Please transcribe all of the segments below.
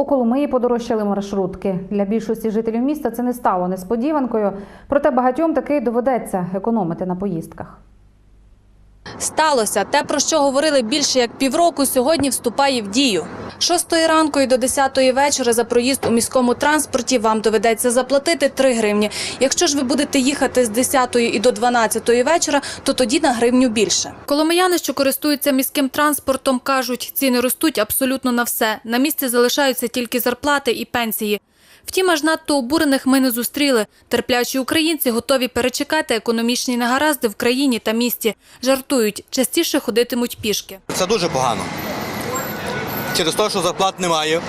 У Коломиї подорожчали маршрутки. Для більшості жителів міста це не стало несподіванкою, проте багатьом таки доведеться економити на поїздках. Сталося те, про що говорили більше як півроку, сьогодні вступає в дію. З 6 ранку і до 10 вечора за проїзд у міському транспорті вам доведеться заплатити 3 гривні. Якщо ж ви будете їхати з 10 і до 12 вечора, то тоді на гривню більше. Коломияни, що користуються міським транспортом, кажуть, ціни ростуть абсолютно на все. На місці залишаються тільки зарплати і пенсії. Втім, аж надто обурених ми не зустріли. Терплячі українці готові перечекати економічні негаразди в країні та місті. Жартують, частіше ходитимуть пішки. Це дуже погано. Через те, що зарплат немає,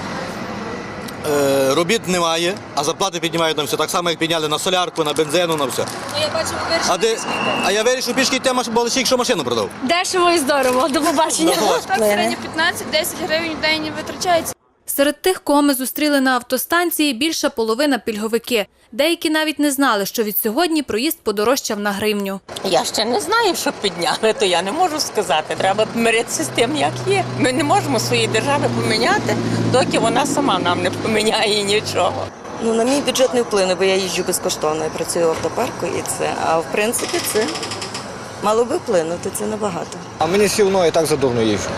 е, робіт немає, а зарплати піднімають на все. Так само, як підняли на солярку, на бензину, на все. Ну, я бачу, ви А, де, а я вирішив пішки йти, а бо лише якщо машину продав. Дешево і здорово. До побачення. Так, в Так, середньо 15-10 гривень в день витрачається. Серед тих, кого ми зустріли на автостанції, більша половина пільговики. Деякі навіть не знали, що від сьогодні проїзд подорожчав на гривню. Я ще не знаю, що підняли, то я не можу сказати. Треба миритися з тим, як є. Ми не можемо свої держави поміняти, доки вона сама нам не поміняє нічого. Ну, на мій бюджет не вплине, бо я їжджу безкоштовно, я працюю в автопарку і це. А в принципі це мало би вплинути, це небагато. А мені одно і так задурно їжджу.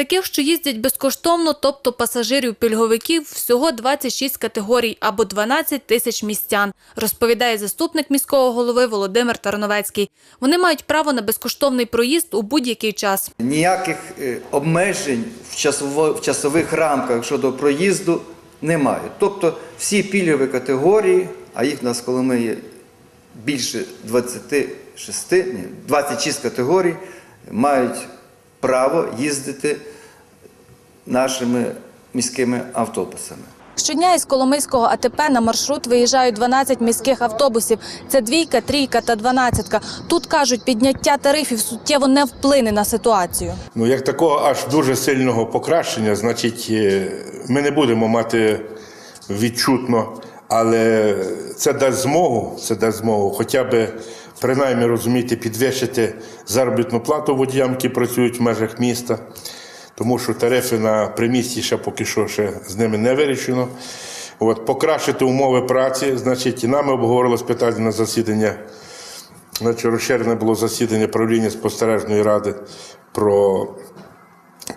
Таких, що їздять безкоштовно, тобто пасажирів-пільговиків, всього 26 категорій або 12 тисяч містян, розповідає заступник міського голови Володимир Тарновецький. Вони мають право на безкоштовний проїзд у будь-який час. Ніяких е, обмежень в, часових рамках щодо проїзду немає. Тобто всі пільгові категорії, а їх нас коли ми є більше 26, ні, 26 категорій, мають право їздити нашими міськими автобусами. Щодня із Коломийського АТП на маршрут виїжджають 12 міських автобусів. Це двійка, трійка та дванадцятка. Тут кажуть, підняття тарифів суттєво не вплине на ситуацію. Ну, як такого аж дуже сильного покращення, значить, е, ми не будемо мати відчутно, але це дасть змогу, це дасть змогу хоча б принаймні розуміти, підвищити заробітну плату водіям, які працюють в межах міста, тому що тарифи на примісті ще поки що ще з ними не вирішено. От, покращити умови праці, значить, і нами обговорилось питання на засідання Значить, розширене було засідання правління спостережної ради про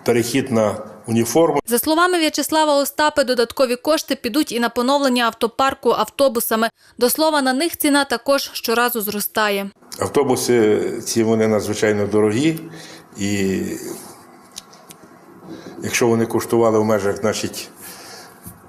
перехід на уніформу. За словами В'ячеслава Остапи, додаткові кошти підуть і на поновлення автопарку автобусами. До слова, на них ціна також щоразу зростає. Автобуси ці вони надзвичайно дорогі, і якщо вони коштували в межах значить,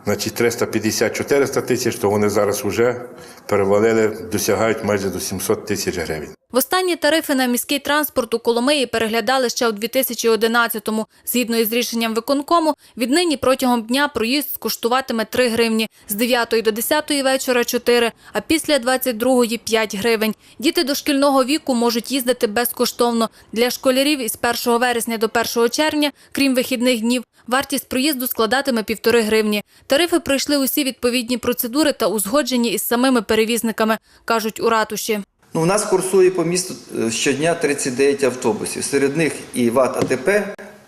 значить 350-400 тисяч, то вони зараз вже перевалили, досягають майже до 700 тисяч гривень. Востанні тарифи на міський транспорт у Коломиї переглядали ще у 2011-му. Згідно із рішенням виконкому, віднині протягом дня проїзд коштуватиме 3 гривні, з 9 до 10 вечора 4, а після 22 – 5 гривень. Діти дошкільного віку можуть їздити безкоштовно. Для школярів із 1 вересня до 1 червня, крім вихідних днів, вартість проїзду складатиме півтори гривні. Тарифи пройшли усі відповідні процедури та узгоджені із самими перевізниками, кажуть у ратуші. Ну, у нас курсує по місту е, щодня 39 автобусів. Серед них і ВАТ АТП,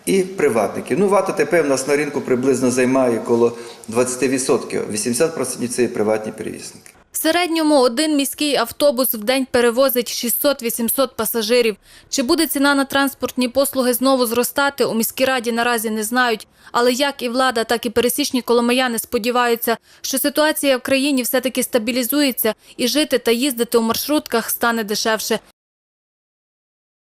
і приватники. Ну, ВАТ АТП в нас на ринку приблизно займає коло 20%. 80% це і приватні перевізники. В середньому один міський автобус в день перевозить 600-800 пасажирів. Чи буде ціна на транспортні послуги знову зростати, у міській раді наразі не знають. Але як і влада, так і пересічні коломияни сподіваються, що ситуація в країні все-таки стабілізується і жити та їздити у маршрутках стане дешевше.